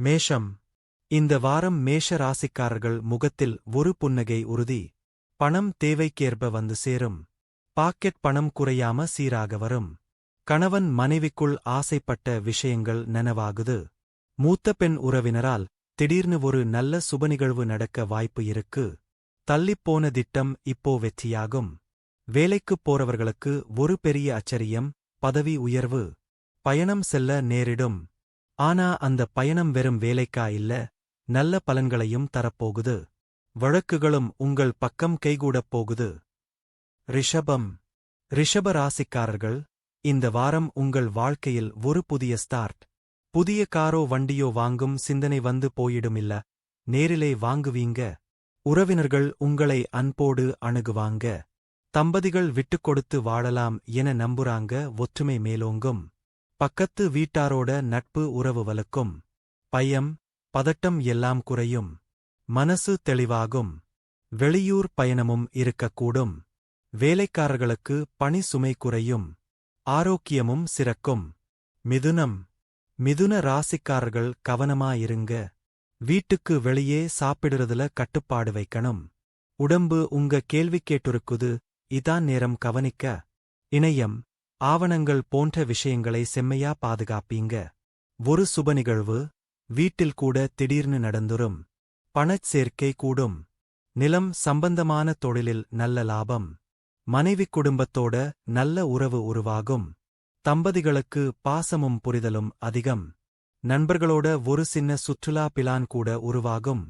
மேஷம். இந்த வாரம் மேஷ ராசிக்காரர்கள் முகத்தில் ஒரு புன்னகை உறுதி. பணம் தேவைக்கேற்ப வந்து சேரும். பாக்கெட் பணம் குறையாம சீராக வரும். கணவன் மனைவிக்குள் ஆசைப்பட்ட விஷயங்கள் நனவாகுது. மூத்த பெண் உறவினரால் திடீர்னு ஒரு நல்ல சுபநிகழ்வு நடக்க வாய்ப்பு இருக்கு. தள்ளிப்போன திட்டம் இப்போ வெற்றியாகும். வேலைக்குப் போறவர்களுக்கு ஒரு பெரிய அச்சரியம் பதவி உயர்வு. பயணம் செல்ல நேரிடும். ஆனா அந்த பயணம் வெறும் வேலைக்கா இல்ல நல்ல பலன்களையும் தரப்போகுது. வழக்குகளும் உங்கள் பக்கம் கைகூடப் போகுது. ரிஷபம். ரிஷப ராசிக்காரர்கள் இந்த வாரம் உங்கள் வாழ்க்கையில் ஒரு புதிய ஸ்டார்ட். புதிய காரோ வண்டியோ வாங்கும் சிந்தனை வந்து போயிடும் இல்ல நேரிலே வாங்குவீங்க. உறவினர்கள் உங்களை அன்போடு அணுகுவாங்க. தம்பதிகள் விட்டுக்கொடுத்து வாழலாம் என நம்புறாங்க ஒற்றுமை மேலோங்கும். பக்கத்து வீட்டாரோட நட்பு உறவு வலுக்கும் பயம் பதட்டம் எல்லாம் குறையும். மனசு தெளிவாகும். வெளியூர் பயணமும் இருக்கக்கூடும். வேலைக்காரர்களுக்கு பணி சுமை குறையும். ஆரோக்கியமும் சிறக்கும். மிதுனம் மிதுன ராசிக்காரர்கள் கவனமாயிருங்க. வீட்டுக்கு வெளியே சாப்பிடுறதுல கட்டுப்பாடு வைக்கணும். உடம்பு உங்க கேள்வி கேட்டுருக்குது இதான் நேரம் கவனிக்க. இணையம் ஆவணங்கள் போன்ற விஷயங்களை செம்மையா பாதுகாப்பீங்க. ஒரு சுப நிகழ்வு வீட்டில் கூட திடீர்னு நடந்துரும். பணச் சேர்க்கை கூடும். நிலம் சம்பந்தமான தொழிலில் நல்ல லாபம். மனைவி குடும்பத்தோட நல்ல உறவு உருவாகும். தம்பதிகளுக்கு பாசமும் புரிதலும் அதிகம். நண்பர்களோட ஒரு சின்ன சுற்றுலா பிளான் கூட உருவாகும்.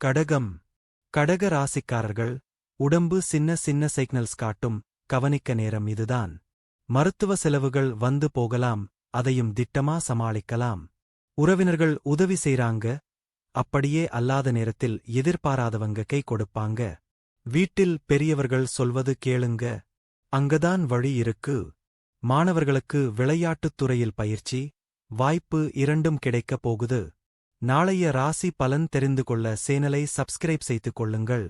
கடகம். கடக ராசிக்காரர்கள் உடம்பு சின்ன சின்ன சிக்னல்ஸ் காட்டும். கவனிக்க நேரம் இதுதான். மருத்துவ செலவுகள் வந்து போகலாம் அதையும் திட்டமா சமாளிக்கலாம். உறவினர்கள் உதவி செய்றாங்க அப்படியே அல்லாத நேரத்தில் எதிர்பாராதவங்க கை கொடுப்பாங்க. வீட்டில் பெரியவர்கள் சொல்வது கேளுங்க அங்கதான் வழி இருக்கு. மாணவர்களுக்கு விளையாட்டுத் துறையில் பயிற்சி வாய்ப்பு இரண்டும் கிடைக்கப் போகுது. நாளைய ராசி பலன் தெரிந்து கொள்ள சேனலை சப்ஸ்கிரைப் செய்து கொள்ளுங்கள்.